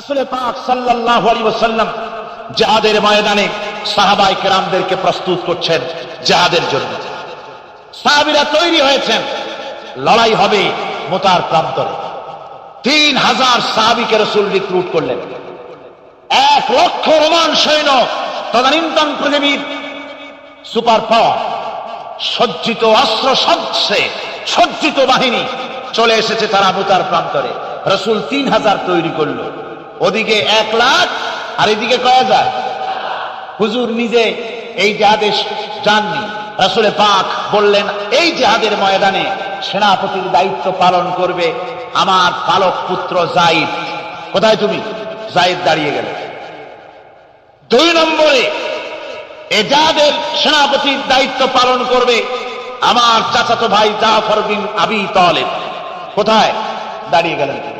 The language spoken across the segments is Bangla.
রাসুলে পাক সাল্লাল্লাহু আলাইহি ওয়াসাল্লাম জিহাদের ময়দানে সাহাবায়ে কেরামদেরকে প্রস্তুত করছেন জিহাদের জন্য। সাহাবীরা তৈরি হয়েছেন। লড়াই হবে মোতার প্রান্তরে। তিন হাজার সাহাবিকে রসুল রিক্রুট করলেন। এক লক্ষ রোমান সৈন্য, তদানীন্তন পৃথিবীর সুপার পাওয়ার, সজ্জিত অস্ত্র সজ্জে সজ্জিত বাহিনী চলে এসেছে তারা মোতার প্রান্তরে। রসুল তিন হাজার তৈরি করল। ওদিকে এক লাখ, আর এদিকে কয় হাজার? হুজুর নিজে এই জেহাদে যাননি রসুলে পাক বললেন, এই জেহাদের ময়দানে সেনাপতির দায়িত্ব পালন করবে আমার পালক পুত্র জাইদ। কোথায় তুমি? জাইদ দাঁড়িয়ে গেল। দুই নম্বরে, এ এজাদের সেনাপতির দায়িত্ব পালন করবে আমার চাচাতো ভাই জাফর বিন আবি তলেব। কোথায়? দাঁড়িয়ে গেলেন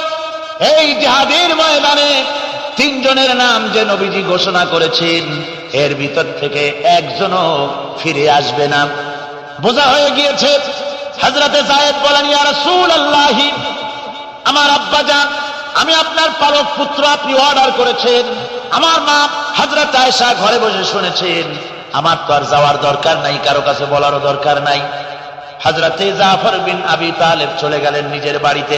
এই জেহাদের ময়দানে তিনজনের নাম যে নবীজি ঘোষণা করেছেন, এর ভিতর থেকে একজনও ফিরে আসবে না। বোঝা হয়ে গিয়েছে হাজরাতে জায়েদ বলেন আমার আব্বা যান, আমি আপনার পালক পুত্র আপনি অর্ডার করেছেন, আমার মা হাজরত আয়েশা ঘরে বসে শুনেছেন, আমার তো আর যাওয়ার দরকার নাই, কারও কাছে বলারও দরকার নাই। হাজরাতে জাফর বিন আবি তালেব চলে গেলেন নিজের বাড়িতে।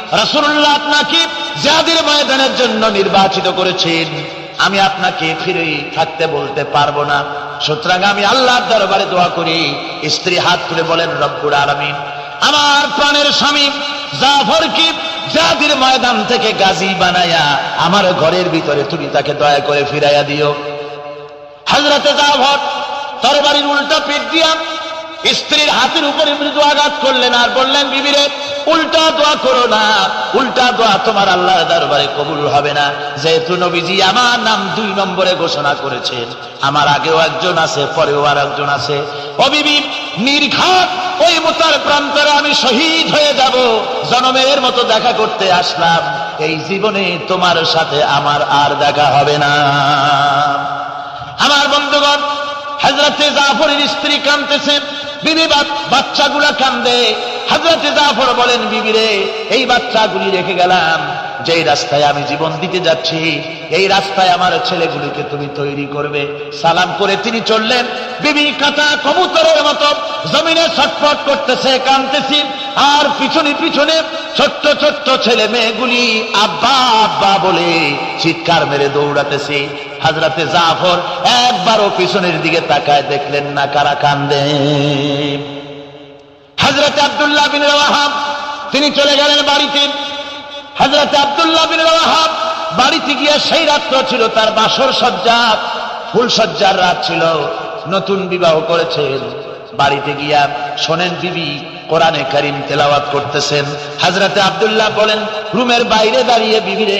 রাসূলুল্লাহ আপনাকে জাদির ময়দানের জন্য নির্বাচিত করেছেন, আমি আপনাকে ফিরে থাকতে বলতে পারব না। সুতরাং আমি আল্লাহর দরবারে দোয়া করি, স্ত্রী হাত তুলে বলেন রব্বুর আলামিন, আমার প্রাণের স্বামী জাফরকে জাদির ময়দান থেকে গাজী বানায়া আমার ঘরের ভিতরে তুমি তাকে দয়া করে ফিরাইয়া দিও। হাজরাতে জাফর তরবারির উল্টা পিঠ দিয়া স্ত্রীর হাতের উপরে মৃদু আঘাত করলেন আর বললেন, বিবিরে, উল্টা দোয়া করো না। উল্টা দোয়া তোমার আল্লাহর দরবারে কবুল হবে না। যেহেতু নবীজি আমার নাম দুই নম্বরে ঘোষণা করেছেন। আমার আগেও একজন আছে, পরেও আর একজন আছে। ও নির্ঘাত ওই মোতার প্রান্তরে আমি শহীদ হয়ে যাব। জনমের মতো দেখা করতে আসলাম। এই জীবনে তোমার সাথে আমার আর দেখা হবে না। আমার বন্ধুগণ হাজরাতে জাফরের স্ত্রী কাঁদতেছেন বিবি বাচ্চাগুলা কান্দে। হাজরাতে জাফর বলেন, বিবিরে, এই বাচ্চাগুলি রেখে গেলাম। যেই রাস্তায় আমি জীবন দিতে যাচ্ছি, এই রাস্তায় আমার ছেলেগুলিকে তুমি তৈরি করবে। সালাম করে তিনি চললেন। বিবি কাটা কবুতরের মতো, জমিনে ছটফট করতেছে কানতেছি আর পিছনে পিছনে ছোট্ট ছোট্ট ছেলে মেয়েগুলি আব্বা আব্বা বলে চিৎকার মেরে দৌড়াতেছি। হাজরাতে জাফর একবারও পিছনের দিকে তাকায় দেখলেন না, কারা কান্দে। হাজরাতে আবদুল্লাহ বিন রাহাব তিনি চলে গেলেন বাড়িতে। হাজরাতে আবদুল্লাহ বিন রাহাব বাড়িতে গিয়ে সেই রাত্র ছিল, তার বাসর সজ্জা, ফুল সজ্জার রাত ছিল। নতুন বিবাহ করেছেন। বাড়িতে গিয়া শোনেন বিবি কোরআনে কারিম তেলাওয়াত করতেছেন। হাজরাতে আবদুল্লাহ বলেন, রুমের বাইরে দাঁড়িয়ে বিবিরে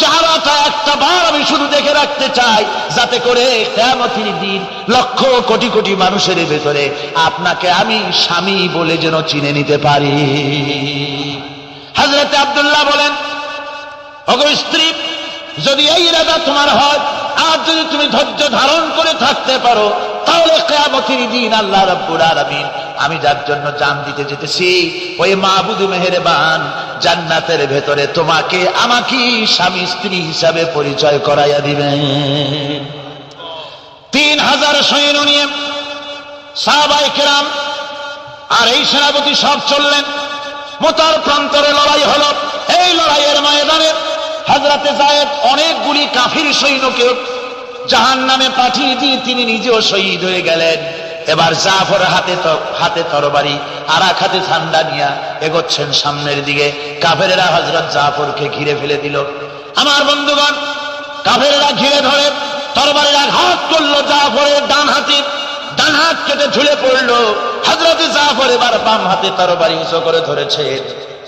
চেহারাটা একটা বার আমি শুধু দেখে রাখতে চাই, যাতে করে কেমতির দিন লক্ষ কোটি কোটি মানুষের ভেতরে আপনাকে আমি স্বামী বলে যেন চিনে নিতে পারি। হাজরতে আব্দুল্লাহ বলেন অগ স্ত্রী, যদি এই ইরাদা তোমার হয়, আর যদি তুমি ধৈর্য ধারণ করে থাকতে পারো, তাহলে কেয়ামতির দিন আল্লাহ রব্বুল আলামিন আমি যার জন্য জান দিতে যেতেছি, ওই মাহবুদ মেহেরবান জান্নাতের ভেতরে তোমাকে আমাকে স্বামী স্ত্রী হিসাবে পরিচয় করাইয়া দিবেন তিন হাজার সৈন্য নিয়ে সাহাবাই কেরাম আর এই সেনাপতি সব চললেন। মোতার প্রান্তরে লড়াই হল। এই লড়াইয়ের ময়দানে হাজরাতে জায়েদ অনেকগুলি কাফির সৈন্যকে জাহান নামে পাঠিয়ে দিয়ে তিনি নিজেও শহীদ হয়ে গেলেন। এবার জাফর হাতে হাতে তরবারি আর এক হাতে ঠান্ডা নিয়া এগোচ্ছেন সামনের দিকে। কাফেরেরা হজরত জাফরকে ঘিরে ফেলে দিল। আমার বন্ধুগণ, কাফেরেরা ঘিরে ধরে, তরবারির আঘাত করল জাফরের ডান হাতে, ডান হাত কেটে ঝুলে পড়ল। হজরত জাফর এবার বাম হাতে তরবারি উঁচু করে ধরেছে।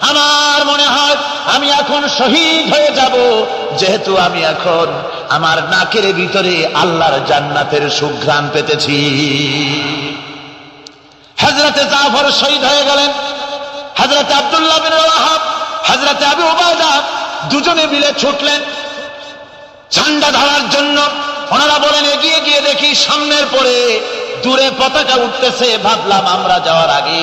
আমার মনে হয় আমি এখন শহীদ হয়ে যাব। যেহেতু আমি এখন আমার নাকের ভিতরে আল্লাহর জান্নাতের সুঘ্রাণ পেতেছি। হজরতে জাফর শহীদ হয়ে গেলেন। হজরতে আব্দুল্লাহ বিন রাহাব হজরতে আবু ওবায়দা দুজনে মিলে ছুটলেন। ঝান্ডা ধরার জন্য ওনারা বলেন, এগিয়ে গিয়ে দেখি সামনের পরে দূরে পতাকা উঠতেছে। ভাবলাম আমরা যাওয়ার আগে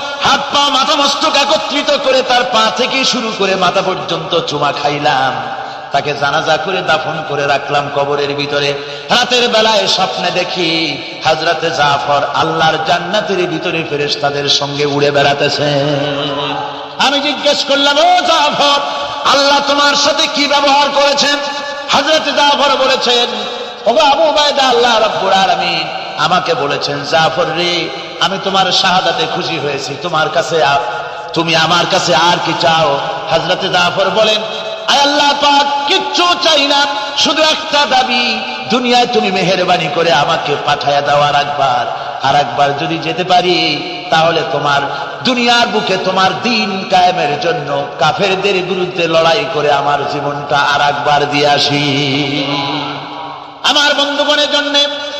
হাত পা, মাথা মস্তক একত্রিত করে তার পা থেকে শুরু করে মাথা পর্যন্ত চুমা খাইলাম। তাকে জানাজা করে দাফন করে রাখলাম কবরের ভিতরে। রাতের বেলায় স্বপ্নে দেখি হাজরাতে জাফর আল্লাহর জান্নাতের ভিতরে ফেরেস তাদের সঙ্গে উড়ে বেড়াতেছে। আমি জিজ্ঞেস করলাম, ও জাফর, আল্লাহ তোমার সাথে কি ব্যবহার করেছেন? হজরত জাফর বলেছেন, ওগো আবু উবায়দা, আল্লাহ রাব্বুল আলামিন আমাকে বলেছেন, জাফর রে আমি তোমার শাহাদাতে খুশি হয়েছি। তোমার কাছে তুমি আমার কাছে আর কি চাও? হাজরাতে জাফর বলেন পাঠায়া দাও আর একবার। আর একবার যদি যেতে পারি, তাহলে তোমার দুনিয়ার বুকে তোমার দিন জন্য কাফেরদের বিরুদ্ধে লড়াই করে আমার জীবনটা আর একবার দিয়ে আসি। আমার বন্ধুগণের জন্য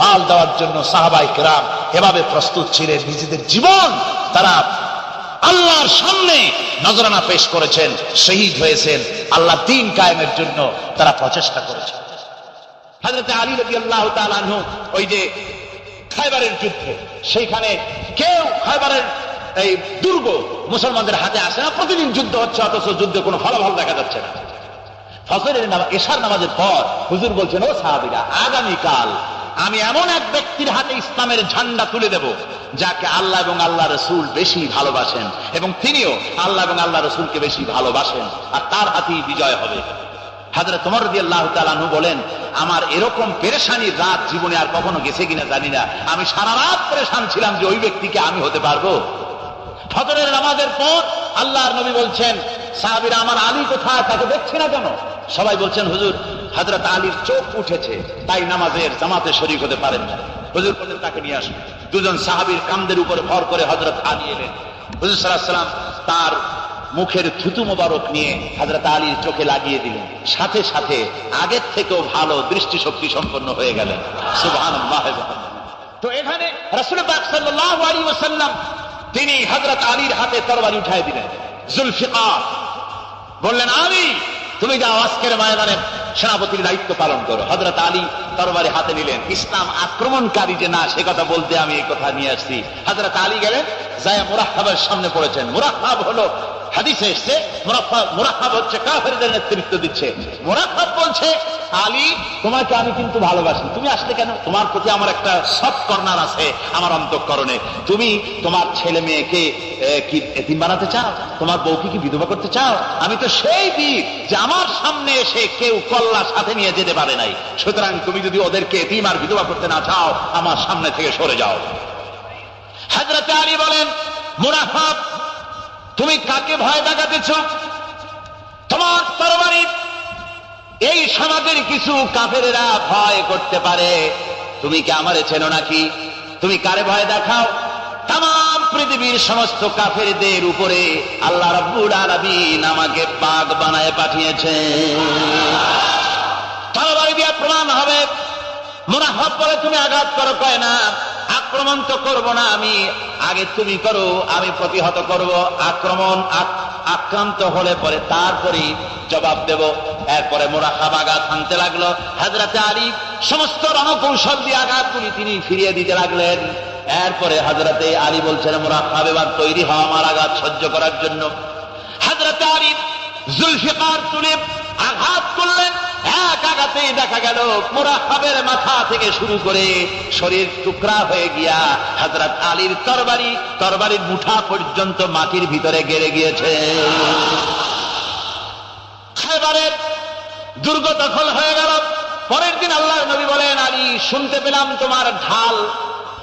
মাল দেওয়ার জন্য সাহাবাই কেরাম এভাবে প্রস্তুত ছিলেন। নিজেদের জীবন তারা আল্লাহর সামনে নজরানা পেশ করেছেন, শহীদ হয়েছেন। আল্লাহ দিন কায়েমের জন্য তারা প্রচেষ্টা করেছেন। যুদ্ধ, সেইখানে কেউ খাইবারের এই দুর্গ মুসলমানদের আসে না। প্রতিদিন যুদ্ধ হচ্ছে, অথচ যুদ্ধে কোনো দেখা যাচ্ছে নামাজের হুজুর বলছেন আগামীকাল আমি এমন এক ব্যক্তির হাতে ইসলামের ঝান্ডা তুলে দেব, যাকে আল্লাহ এবং আল্লাহ রসুল বেশি ভালোবাসেন এবং তিনিও আল্লাহ এবং আল্লাহ রসুলকে বেশি ভালোবাসেন, আর তার হাতেই বিজয় হবে। হাজার তোমার দিয়ে আল্লাহ তালানু বলেন, আমার এরকম পেরেশানি রাত জীবনে আর কখনো গেছে কিনা জানি না। আমি সারা রাত পরেশান ছিলাম যে ওই ব্যক্তিকে আমি হতে পারব। ফজরের নামাজের পর আল্লাহর নবী বলছেন, সাহাবিরা আমার আলী কোথায়? তাকে দেখছি না কেন? সবাই বলছেন, হুজুর হজরত আলীর চোখ উঠেছে, তাই নামাজের জামাতে শরীক হতে পারেন না। হুজুর বললেন তাকে নিয়ে আসুন। দুজন সাহাবীর কামদের উপরে ভর করে হজরত আলী এলেন। হুজুর সাল্লাহ তার মুখের থুতু মোবারক নিয়ে হাজরত আলীর চোখে লাগিয়ে দিলেন। সাথে সাথে আগের থেকেও ভালো দৃষ্টিশক্তি সম্পন্ন হয়ে গেলেন। সুবহান তো এখানে রাসূল পাক সাল্লাল্লাহু আলাইহি ওয়াসাল্লাম তিনি হযরত আলীর হাতে তরবারি উঠাই দিলেন। জুলফিকার। বললেন, আলী, তুমি যাও আজকের ময়দানে, সেনাপতির দায়িত্ব পালন করো। হযরত আলী তরবারি হাতে নিলেন। ইসলাম আক্রমণকারী যে না, সে কথা বলতে আমি এই কথা নিয়ে আসছি। হযরত আলী গেলেন, যায় মুরাহাবের সামনে পড়েছেন। মুরাহাব হলো, হাদিসে এসছে, মুরাহাব হচ্ছে কাফেরদের নেতৃত্ব দিচ্ছে। মুরাহাব বলছে আলী তোমাকে আমি কিন্তু ভালোবাসি। তুমি আসলে কেন? তোমার প্রতি আমার একটা সৎ কর্নার আছে, আমার অন্তঃকরণে। তুমি তোমার ছেলে মেয়েকে কি এতিম বানাতে চাও? তোমার বউকে কি বিধবা করতে চাও? আমি তো সেই যে আমার সামনে এসে কেউ কল্লা সাথে নিয়ে যেতে পারে নাই। সুতরাং তুমি যদি ওদেরকে এতিম আর বিধবা করতে না চাও, আমার সামনে থেকে সরে যাও। হাজরতে আলী বলেন মুনাফাব তুমি কাকে ভয় দেখাতেছ? তোমার তরবারি এই সমাজের কিছু কাফেরা ভয় করতে পারে। তুমি কি আমার চেনো নাকি? তুমি কারে ভয় দেখাও? তাম পৃথিবীর সমস্ত কাফেরদের উপরে আল্লাহ রব্বুর আলামিন আমাকে পাক বানায় পাঠিয়েছে তাহলে প্রমাণ হবে। মুনাফাব বলে তুমি আঘাত করো, কয় না, আক্রমণ তো করব না আমি। আগে তুমি করো, আমি প্রতিহত করব। আক্রমণ আক্রান্ত হলে পরে তারপরে জবাব দেব। এরপরে মোরাহাব আঘাত আনতে লাগল। হাজরাতে আলী সমস্ত রণকৌশল দিয়ে আঘাতগুলি তিনি ফিরিয়ে দিতে লাগলেন। এরপরে হাজরাতে আলী বলছেন মোরাহাব এবার তৈরি হওয়া আমার আঘাত সহ্য করার জন্য। হাজরাতে আলী জুলফিকার তুলে আঘাত করলেন। এক আঘাতেই দেখা গেল মুরাহাবের মাথা থেকে শুরু করে শরীর টুকরা হয়ে গিয়া হযরত আলীর তরবারি, তরবারির মুঠা পর্যন্ত মাটির ভিতরে গেড়ে গিয়েছে। দুর্গ দখল হয়ে গেল। পরের দিন আল্লাহ নবী বলেন, আলী, শুনতে পেলাম তোমার ঢাল।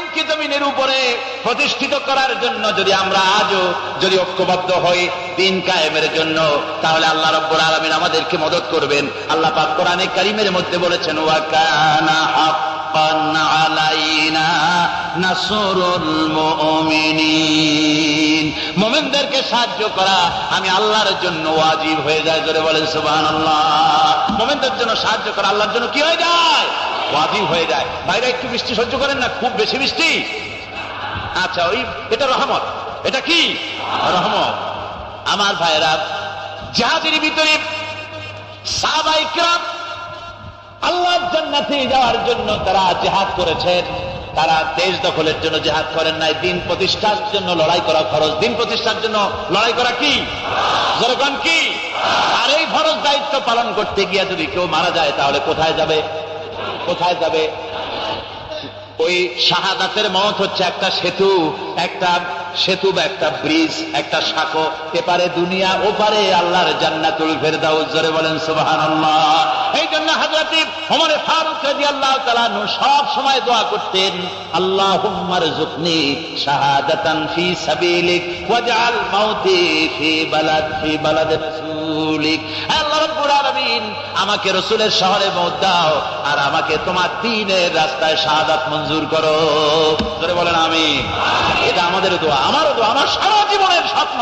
দিনকে জমিনের উপরে প্রতিষ্ঠিত করার জন্য যদি আমরা আজও যদি ঐক্যবদ্ধ হই, দিন কায়েমের জন্য, তাহলে আল্লাহ রব্বুল আলমিন আমাদেরকে মদত করবেন। আল্লাহ পাক কোরআনে কারিমের মধ্যে বলেছেন ওয়াকানা মুমিনদেরকে সাহায্য করা আমি আল্লাহর জন্য ওয়াজিব হয়ে যায়, জোরে বলেন জন্য সাহায্য করা আল্লাহর জন্য কি হয়ে যায়? ওয়াজিব হয়ে যায়। বাইরে একটু বৃষ্টি সহ্য করেন না, খুব বেশি বৃষ্টি। আচ্ছা ওই, এটা রহমত। এটা কি? রহমত। আমার ভাইরা, জাহাজের ভিতরে সাহাবাইকরাম আল্লাহর জান্নাতে যাওয়ার জন্য তারা জেহাদ করেছেন তারা দেশ দখলের জন্য জেহাদ করেন নাই। দিন প্রতিষ্ঠার জন্য লড়াই করা খরচ দিন প্রতিষ্ঠার জন্য লড়াই করা কি? যেরকম কি? আর এই ফরজ দায়িত্ব পালন করতে গিয়ে যদি কেউ মারা যায়, তাহলে কোথায় যাবে? কোথায় যাবে? ওই শাহাদাতের মত হচ্ছে একটা সেতু, একটা সেতু বা একটা ব্রিজ, একটা শাখো এপারে দুনিয়া, ওপারে আল্লাহর জান্নাতুল ফেরদাউস। জোরে বলেন, সুবহানাল্লাহ। এই জন্য হযরত ওমর ফারুক রাদিয়াল্লাহু তাআলা সব সময় দোয়া করতেন, আল্লাহুম্মা রযুকনি শাহাদাতান ফি সাবিলিক ওয়াজআল মাউতি ফি বালাদ ফি বালাদ রাসূল রসুলিক আল্লাহ রাব্বুল আলামিন আমাকে রসুলের শহরে মত দাও, আর আমাকে তোমার দিনের রাস্তায় শাহাদাত মঞ্জুর করো। ধরে বলেন আমি এটা আমাদের দোয়া, আমারও দোয়া, আমার সারা জীবনের স্বপ্ন,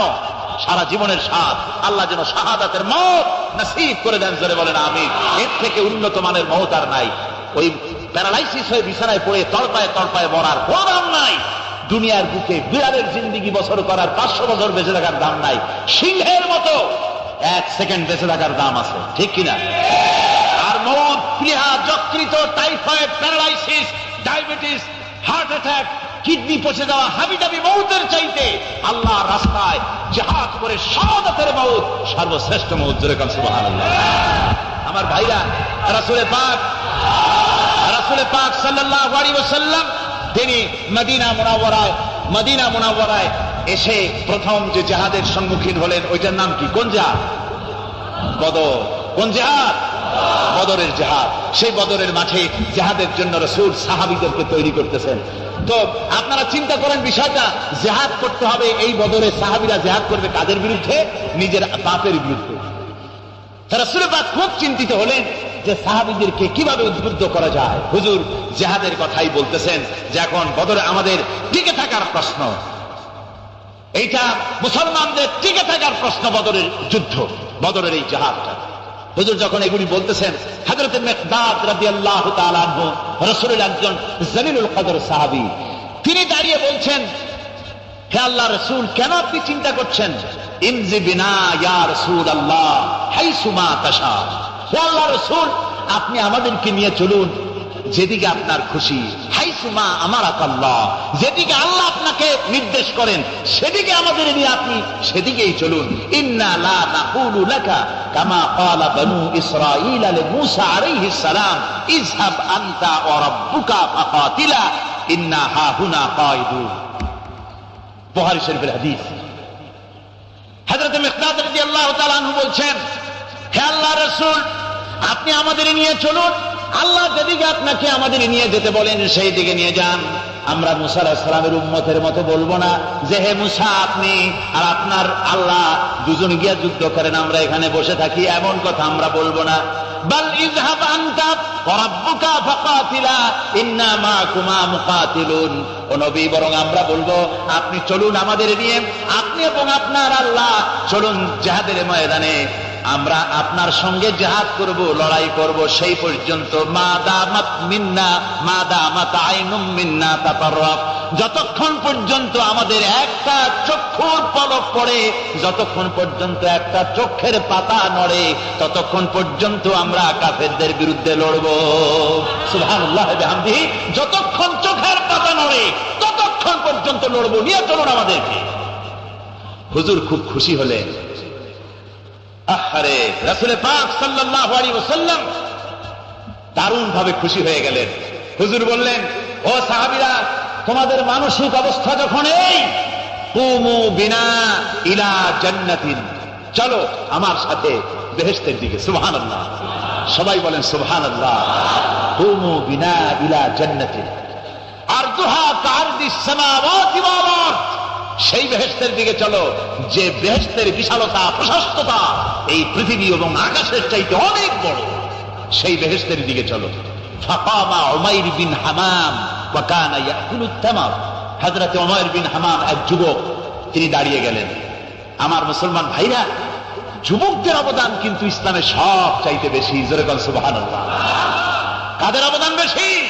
সারা জীবনের স্বাদ। আল্লাহ যেন শাহাদাতের মত নসিব করে দেন ধরে বলেন আমি এর থেকে উন্নত মানের মত আর নাই। ওই প্যারালাইসিস হয়ে বিছানায় পড়ে তড়পায় তড়পায় মরার কোনো দাম নাই। দুনিয়ার বুকে বিড়ালের জিন্দিগি বছর করার পাঁচশো বছর বেঁচে থাকার দাম নাই। সিংহের মতো এক সেকেন্ড বেঁচে থাকার দাম আছে, ঠিক কিনা? আর মত প্লিহা যকৃত, typhoid, paralysis, diabetes, heart attack, kidney পচে যাওয়া হাবিটাবি মৌতের চাইতে আল্লাহ রাস্তায় জাহাজ করে শাহাদাতের মৌত, সর্বশ্রেষ্ঠ মৌত, জোরে সুবহানাল্লাহ। আমার ভাইরা রাসূলে পাক রাসূলে পাক সাল্লাল্লাহু আলাইহি ওয়াসাল্লাম, তিনি মদিনা মুনাওয়ারায় মদিনা মুনাওয়ারায় এসে প্রথম যে জাহাদের সম্মুখীন হলেন, ওইটার নাম কি? কোন জাহাজ? বদর। কোন জেহাদ বদরের জেহাদ সেই বদরের মাঠে জেহাদের জন্য রসুল সাহাবিদেরকে তৈরি করতেছেন। তো আপনারা চিন্তা করেন বিষয়টা জেহাদ করতে হবে, এই বদরে সাহাবিরা জেহাদ করবে কাদের বিরুদ্ধে? নিজের বাপের বিরুদ্ধে। রসুল পাক খুব চিন্তিত হলেন যে সাহাবিদেরকে কীভাবে উদ্বুদ্ধ করা যায়। হুজুর জেহাদের কথাই বলতেছেন যে এখন বদরে আমাদের টিকে থাকার প্রশ্ন। এইটা মুসলমানদের টিকে থাকার প্রশ্ন বদরের যুদ্ধ, বদরের এই জাহাজটা। হুজুর যখন এগুলি বলতেছেন মেকদাদ রাদি আল্লাহ রসুলের একজন জলিলুল সাহাবি, তিনি দাঁড়িয়ে বলছেন, হে আল্লাহ রসুল, কেন আপনি চিন্তা করছেন? ইমজি বিনা ইয়া রসুল আল্লাহ হাই সুমা তাসা হে আল্লাহ রসুল, আপনি আমাদেরকে নিয়ে চলুন যেদিকে আপনার খুশি। হাই সুমা আমার আল্লাহ যেদিকে আল্লাহ আপনাকে নির্দেশ করেন, সেদিকে আমাদের নিয়ে আপনি সেদিকেই চলুন। ইন্না লা নাকুলু লাকা কামা ক্বালা বানু ইসরাঈল আলি মূসা আলাইহিস সালাম, ইযহাব আনতা ওয়া রাব্বুকা ফাকাতিলা, ইন্না হাহুনা কায়িদুন বুখারী শরীফের হাদিস। হযরত মিকদাদ রাদিয়াল্লাহু তাআলা আনহু বলছেন, হে আল্লাহ রাসূল, আপনি আমাদের নিয়ে চলুন। আল্লাহ যেদিকে আপনাকে আমাদের নিয়ে যেতে বলেন, সেই দিকে নিয়ে যান। আমরা মুসা সালামের উম্মতের মতো বলব না যে, হে মুসা, আপনি আর আপনার আল্লাহ দুজন গিয়া যুদ্ধ করেন, আমরা এখানে বসে থাকি, এমন কথা আমরা বলব না। আমরা বলব, আপনি চলুন আমাদের নিয়ে, আপনি এবং আপনার আল্লাহ চলুন জাহাদের ময়দানে। আমরা আপনার সঙ্গে জাহাদ করব, লড়াই করব, সেই পর্যন্ত মা দামাত মিন্না মা আইনুম মিন্না যতক্ষণ পর্যন্ত আমাদের একটা চক্ষুর পলক পড়ে, যতক্ষণ পর্যন্ত একটা চোখের পাতা নড়ে, ততক্ষণ পর্যন্ত আমরা কাফেরদের বিরুদ্ধে লড়ব। সুবহানাল্লাহ যতক্ষণ চোখের পাতা নড়ে, ততক্ষণ পর্যন্ত লড়ব। নিয়ে চলুন আমাদেরকে। হুজুর খুব খুশি হলেন। আহারে রাসুলে পাক সাল্লাল্লাহু আলাইহি ওয়াসাল্লাম দারুণ ভাবে খুশি হয়ে গেলেন। হুজুর বললেন, ও সাহাবীরা, তোমাদের মানসিক অবস্থা যখন এই, কুমু বিনা ইলা জান্নাতিন। চলো আমার সাথে বেহেস্তের দিকে, সুবহানাল্লাহ। সবাই বলেন, সুবহানাল্লাহ। কুমু বিনা ইলা জান্নাতিন। আরদুহা কারদিস সামাওয়াতি ওয়াল আরদ। সেই বেহেস্তের দিকে চলো। যে বেহেস্তের বিশালতা, প্রশস্ততা এই পৃথিবী এবং আকাশের চাইতে অনেক বড়। সেই বেহেস্তের দিকে চলো। বিন হামাম বিন হামাম এক যুবক, তিনি দাঁড়িয়ে গেলেন। আমার মুসলমান ভাইরা, যুবকদের অবদান কিন্তু ইসলামে সব চাইতে বেশি। কাদের অবদান বেশি?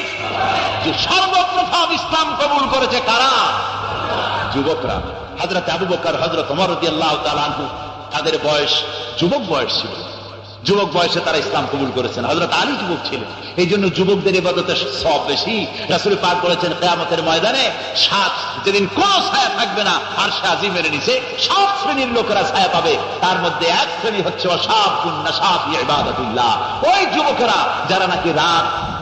সর্বপ্রথম ইসলাম কবুল করেছে কারা? যুবকরা হজরত আবু বকর হজরত অমর আল্লাহ তালু তাদের বয়স, যুবক বয়স ছিল। যুবক বয়সে তারা ইসলাম কবুল করেছেন। হজরত আলী যুবক ছিলেন। এই জন্য যুবকদের এবাদতে সব বেশি। রাসুল পাক করেছেন কেয়ামতের ময়দানে সাত যেদিন কোন ছায়া থাকবে না, আর সে আজিমের নিচে সব শ্রেণির লোকেরা ছায়া পাবে। তার মধ্যে এক শ্রেণি হচ্ছে অসাব নাসাব ইবাদতুল্লাহ। ওই যুবকেরা যারা নাকি রাত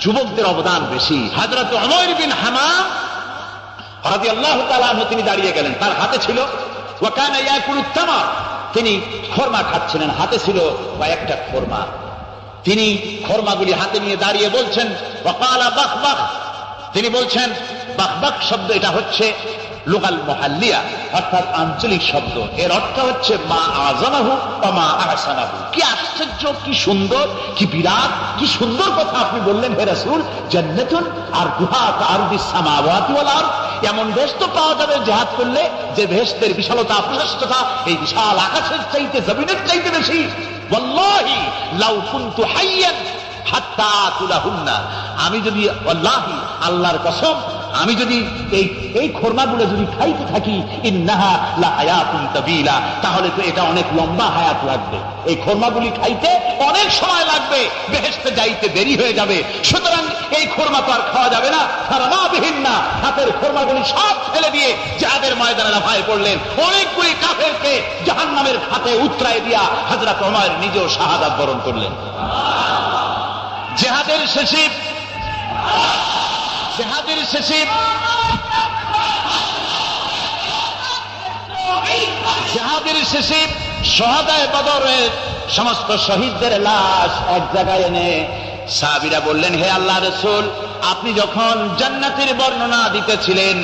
যুবকদের অবদান বেশি। হাজরত অমর বিন হামাম হরাদি আল্লাহ তিনি দাঁড়িয়ে গেলেন। তার হাতে ছিল তিনি খরমা খাচ্ছিলেন। হাতে ছিল একটা খরমা। তিনি খরমাগুলি হাতে নিয়ে দাঁড়িয়ে বলছেন তিনি বলছেন বাখ শব্দ এটা হচ্ছে লোকাল মহাল্লিয়া, অর্থাৎ আঞ্চলিক শব্দ। এর অর্থ হচ্ছে মা আজানাহু বা মা আহসানাহু। কি আশ্চর্য, কি সুন্দর, কি বিরাট, কি সুন্দর কথা আপনি বললেন হে রাসূল, জান্নাতুন আর গুহা আর সামাওয়াতি ওয়াল আরদ। এমন দেশ তো পাওয়া যাবে জেহাদ করলে যে ভেস্তের বিশালতা প্রশস্ততা এই বিশাল আকাশের চাইতে, জমিনের চাইতে বেশি। ওয়াল্লাহি লাউ কুনতু হাইয়ান হাত্তা তুলাহুন্না। আমি যদি আল্লাহি আল্লাহর কসম আমি যদি এই এই খোরমাগুলো যদি খাইতে থাকি, ইন্নাহা তাবিলা, তাহলে তো এটা অনেক লম্বা হায়াত লাগবে। এই খোরমাগুলি খাইতে অনেক সময় লাগবে, বেহেশতে যাইতে দেরি হয়ে যাবে। সুতরাং এই খোরমা তো আর খাওয়া যাবে না। খারামা বিহীন না হাতের খোরমাগুলি সব ফেলে দিয়ে যাদের ময়দানে লাফায় পড়লেন। অনেকগুলি কাফেরকে জাহান্নামের খাতে উতরায় দিয়া হাজরত ওমর নিজেও শাহাদাত বরণ করলেন। জেহাদের শেষে জেহাদের শেষে জেহাদের শেষে সহাদায় বদরের সমস্ত শহীদদের লাশ এক জায়গায় এনে সাহাবিরা বললেন, হে আল্লাহ রসুল আপনি যখন জান্নাতের বর্ণনা দিতেছিলেন,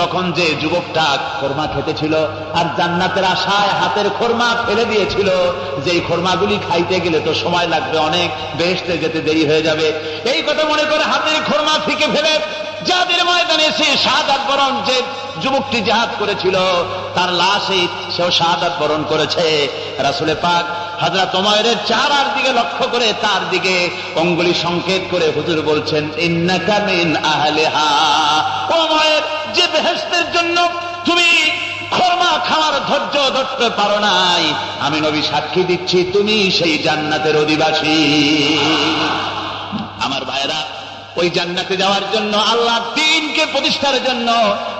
তখন যে যুবকটা খোরমা খেতেছিল আর জান্নাতের আশায় হাতের খোরমা ফেলে দিয়েছিল যে খোরমাগুলি খাইতে গেলে তো সময় লাগবে অনেক বেহেশতে যেতে দেরি হয়ে যাবে। এই কথা মনে করে হাতের খোরমা ফিকে ফেলে যাদের ময়দানে এসে শাহাদাত বরণ যে যুবকটি জাহাদ করেছিল, তার লাশে সেও শাহাদাত বরণ করেছে। রাসুলে পাক হাজরা তোমায়ের চারার দিকে লক্ষ্য করে তার দিকে অঙ্গুলি সংকেত করে হুজুর বলছেন, ইন্নাকা যে বেহেশতের জন্য তুমি খরমা খাওয়ার ধৈর্য ধরতে পারো নাই, আমি নবী সাক্ষী দিচ্ছি, তুমি সেই জান্নাতের অধিবাসী। আমার ভাইরা ওই জান্নাতে যাওয়ার জন্য আল্লাহ দিনকে প্রতিষ্ঠার জন্য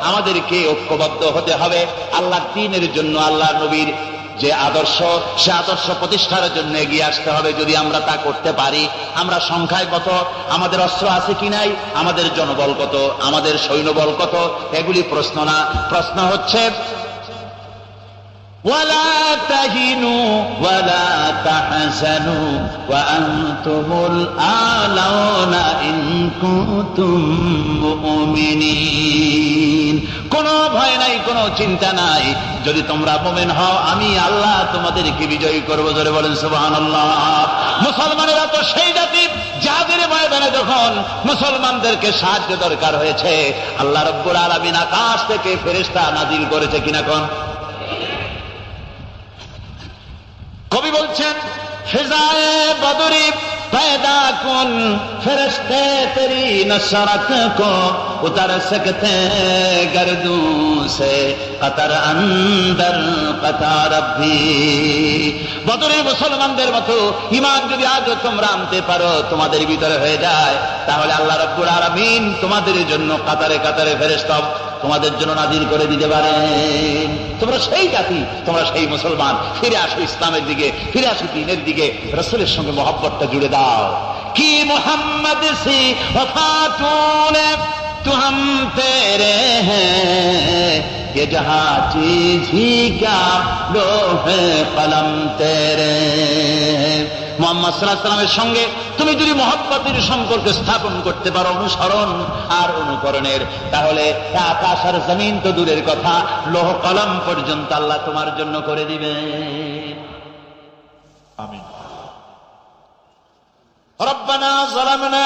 আমাদেরকে ঐক্যবদ্ধ হতে হবে। আল্লাহ দিনের জন্য আল্লাহ নবীর যে আদর্শ সে আদর্শ প্রতিষ্ঠার জন্য এগিয়ে আসতে হবে যদি আমরা তা করতে পারি আমরা সংখ্যায় কত আমাদের অস্ত্র আছে কি নাই আমাদের জনবল কত আমাদের সৈন্যবল কত এগুলি প্রশ্ন না প্রশ্ন হচ্ছে ولا تهنوا ولا تحزنوا وأنتم الأعلون إن كنتم مؤمنين কোনো ভয় নাই, কোনো চিন্তা নাই। যদি তোমরা মোমেন হও, আমি আল্লাহ তোমাদেরকে বিজয়ী করব, জোরে বলেন সুবহানাল্লাহ। মুসলমানেরা তো সেই জাতি, যাদের ময়দানে যখন মুসলমানদেরকে সাহায্য দরকার হয়েছে, আল্লাহ রব্বুল আলামিন আকাশ থেকে ফেরেশতা নাজিল করেছে কিনা কোন? কবি বলছেন, ফিজায়ে বদরি پیدا کن فرشتے تیری نشرت کو اتر سکتے گردوں سے۔ कतर अंदर कतार भी বদরের মুসলমানদের মতো ইমান যদি আজও তোমরা আনতে পারো তোমাদের ভিতরে হয়ে যায় তাহলে আল্লাহ রব্বুল আলামিন তোমাদের জন্য কাতারে কাতারে ফেরেশতা তোমাদের জন্য নাজির করে দিতে পারেন তোমরা সেই জাতি তোমরা সেই মুসলমান ফিরে আসো ইসলামের দিকে ফিরে আসো দিনের দিকে রসুলের সঙ্গে মহব্বতটা জুড়ে দাও কি মোহাম্মদ সি वफातून तू हम तेरे हैं ये जहां चीज ही क्या लोह कलम तेरे মোহাম্মদ সাল্লামের সঙ্গে তুমি যদি মহব্বতের সম্পর্ক স্থাপন করতে পারো অনুসরণ আর অনুকরণের তাহলে আকাশ আর জমিন তো দূরের কথা লোহ কলম পর্যন্ত আল্লাহ তোমার জন্য করে দিবে আমিন ربنا ظلمنا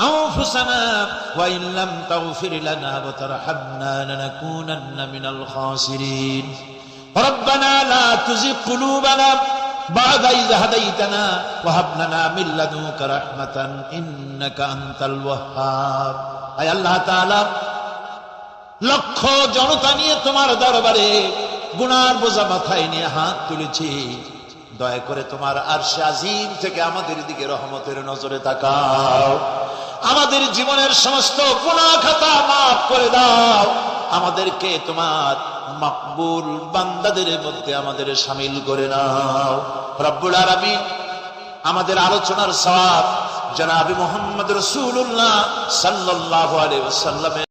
أنفسنا وإن لم تغفر لنا وترحمنا لنكونن من الخاسرين ربنا لا تزغ قلوبنا بعد إذ هديتنا وهب لنا من لدنك رحمة إنك أنت الوهاب أي الله تعالى লক্ষ জনতা নিয়ে তোমার দরবারে গুনার বোঝা মাথায় নিয়ে হাত তুলেছি দয়া করে তোমার আরশে আজিম থেকে আমাদের দিকে রহমতের নজরে তাকাও আমাদের জীবনের সমস্ত গুণা খাতা মাফ করে দাও। আমাদেরকে তোমার মকবুল বান্দাদের মধ্যে আমাদের সামিল করে নাও। রব্বুল আলামিন আমাদের আলোচনার সওয়াব জনাবি মোহাম্মদ রসুল্লাহ সাল্লাল্লাহু আলাইহি ওয়াসাল্লামের